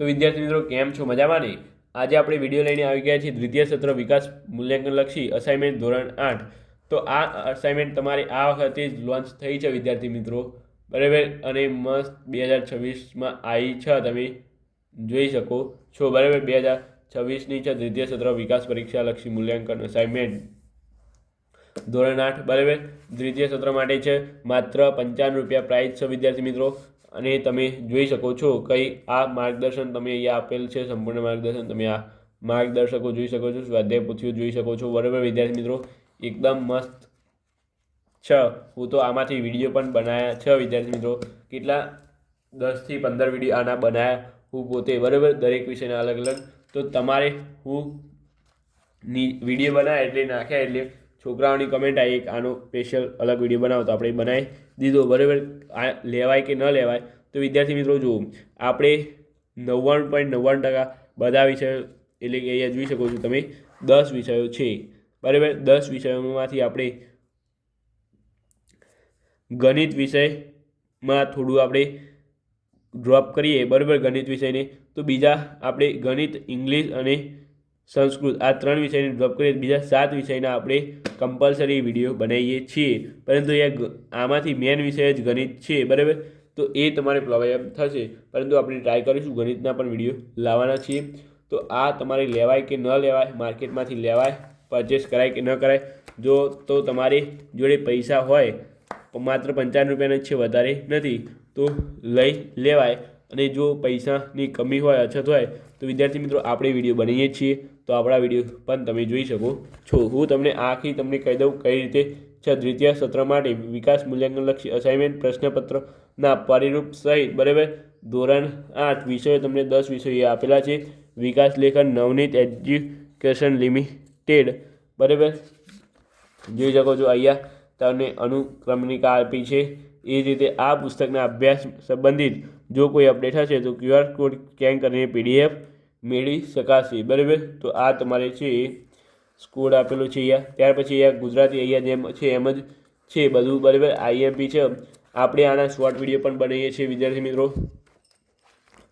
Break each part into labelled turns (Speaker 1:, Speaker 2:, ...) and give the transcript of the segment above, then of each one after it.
Speaker 1: તો વિદ્યાર્થી મિત્રો, કેમ છો? મજામાં ને આજે આપણે વીડિયો લઈને આવી ગયા છીએ દ્વિતીય સત્ર વિકાસ મૂલ્યાંકનલક્ષી અસાઇનમેન્ટ ધોરણ આઠ. તો આ અસાઇનમેન્ટ તમારી આ વખતે જ લોન્ચ થઈ છે વિદ્યાર્થી મિત્રો. બરાબર? અને મસ્ત બે હજાર છવ્વીસમાં આવી છે તમે જોઈ શકો છો. બરાબર? બે હજાર છવ્વીસની છે દ્વિતીય સત્ર વિકાસ પરીક્ષા લક્ષી મૂલ્યાંકન અસાઇનમેન્ટ ધોરણ આઠ. બરાબર? દ્વિતીય સત્ર માટે છે માત્ર પંચાવન રૂપિયા પ્રાઇસ છે વિદ્યાર્થી મિત્રો. અને તમે જોઈ શકો છો કઈ આ માર્ગદર્શન તમે અહીંયા આપેલ છે, સંપૂર્ણ માર્ગદર્શન તમે આ માર્ગદર્શકો જોઈ શકો છો, સ્વાધ્યાય પોથીઓ જોઈ શકો છો. બરાબર વિદ્યાર્થી મિત્રો, એકદમ મસ્ત. છ, હું તો આમાંથી વીડિયો પણ બનાવ્યા છ વિદ્યાર્થી મિત્રો, કેટલા? દસથી પંદર વીડિયો આના બનાવ્યા હું પોતે. બરાબર? દરેક વિષયના અલગ અલગ તો તમારે હું વીડિયો બનાવ્યા એટલે નાખ્યા એટલે છોકરાઓની કમેન્ટ આવી એક આનો સ્પેશિયલ અલગ વીડિયો બનાવો તો આપણે બનાવી દીધો. બરાબર? આ લેવાય કે ન લેવાય? તો વિદ્યાર્થી મિત્રો જુઓ, આપણે નવ્વાણું પોઈન્ટ નવ્વાણું ટકા બધા વિષયો, એટલે કે અહીંયા જોઈ શકો છો તમે, દસ વિષયો છે. બરાબર? દસ વિષયોમાંથી આપણે ગણિત વિષયમાં થોડું આપણે ડ્રોપ કરીએ. બરાબર? ગણિત વિષયને. તો બીજા આપણે ગણિત, ઇંગ્લિશ અને સંસ્કૃત. આ ત્રણ વિષયને ડ્રોપ કરીએ, બીજા સાત વિષયના આપણે કમ્પલસરી વીડિયો બનાવીએ છીએ. પરંતુ એ આમાંથી મેન વિષય જ ગણિત છે, બરાબર? તો એ તમારે પ્રોબ્લેમ થશે. પરંતુ આપણે ટ્રાય કરીશું, ગણિતના પણ વીડિયો લાવવાના છીએ. તો આ તમારે લેવાય કે ન લેવાય, માર્કેટમાંથી લેવાય પરચેસ કરાય કે ન કરાય, જો તો તમારી જોડે પૈસા હોય, માત્ર પંચાવન રૂપિયાના છે, વધારે નથી. તો લઈ લેવાય. અને જો પૈસાની કમી હોય, અછત હોય, તો વિદ્યાર્થી મિત્રો આપણે વીડિયો બનાવીએ છીએ. તો આપણા વીડિયો પણ તમે જોઈ શકો છો. હું તમને આખી તમને કહી દઉં કઈ રીતે છ દ્વિતીય સત્ર માટે વિકાસ મૂલ્યાંકનલક્ષી અસાઇનમેન્ટ પ્રશ્નપત્રના પરિરૂપ સહિત, બરાબર? ધોરણ આઠ વિષયો તમને દસ વિષયો આપેલા છે. વિકાસ લેખન નવનીત એજ્યુકેશન લિમિટેડ, બરાબર? જોઈ શકો છો અહીંયા તમને અનુક્રમણિકા આપી છે. એ જ રીતે આ પુસ્તકના અભ્યાસ સંબંધિત જો કોઈ અપડેટ હશે તો ક્યુઆર કોડ સ્કેન કરીને પીડીએફ મેળવી શકાશે. બરાબર? તો આ તમારે છે એ કોડ આપેલો છે અહીંયા. ત્યાર પછી અહીંયા ગુજરાતી અહીંયા જેમ છે એમ જ છે બધું. બરાબર? આઈએમપી છે. આપણે આના શોર્ટ વીડિયો પણ બનાવીએ છીએ, વિદ્યાર્થી મિત્રો.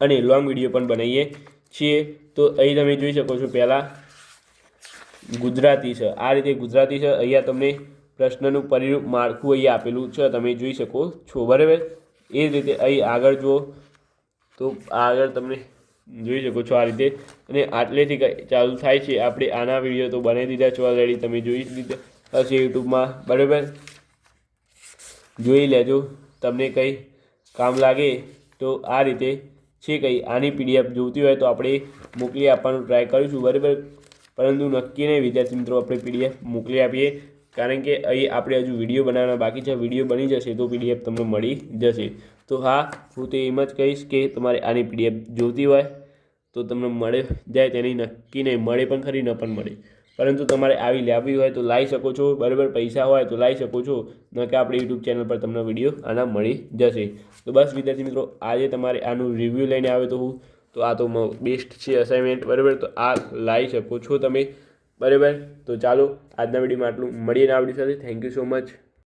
Speaker 1: અને લોંગ વીડિયો પણ બનાવીએ છીએ. તો અહીં તમે જોઈ શકો છો પહેલાં ગુજરાતી છે. આ રીતે ગુજરાતી છે. અહીંયા તમને પ્રશ્નનું પરિરૂપ માળખું અહીંયા આપેલું છે. તમે જોઈ શકો છો, બરાબર? એ જ રીતે અહીં આગળ જુઓ. તો આગળ તમને જોઈ શકો છો આ રીતે. અને આટલેથી ચાલુ થાય છે. આપણે આના વીડિયો તો બનાવી દીધા છો ઓલરેડી તમે જોઈ લીધા હશે યુટ્યુબમાં, બરાબર? જોઈ લેજો. તમને કંઈ કામ લાગે તો આ રીતે છે કંઈ. આની પીડીએફ જોઈતી હોય તો આપણે મોકલી આપવાનું ટ્રાય કરીશું, બરાબર? પરંતુ નક્કી નહીં વિદ્યાર્થી મિત્રો, આપણે પીડીએફ મોકલી આપીએ. કારણ કે અહીં આપણે હજુ વીડિયો બનાવવાના બાકી છે. વીડિયો બની જશે તો પીડીએફ તમને મળી જશે. તો હા, હું તો એમ જ કહીશ કે તમારે આની પીડીએફ જોઈતી હોય તો તમને મળે, જાય તેની નક્કી નહીં, મળે પણ ખરી, ન પણ મળે. પરંતુ તમારે આવી લેવી હોય તો લાવી શકો છો. બરાબર પૈસા હોય તો લાવી શકો છો. ન કે આપણે યુટ્યુબ ચેનલ પર તમને વીડિયો આના મળી જશે. તો બસ વિદ્યાર્થી મિત્રો, આજે તમારે આનું રિવ્યૂ લઈને આવ્યો તો હું. તો આ તો બેસ્ટ છે અસાઇનમેન્ટ બરાબર? તો આ લાવી શકો છો તમે. બરાબર? તો ચાલો આજના વિડીયોમાં આટલું. મળીએ ને આવડી સાથે. Thank you so much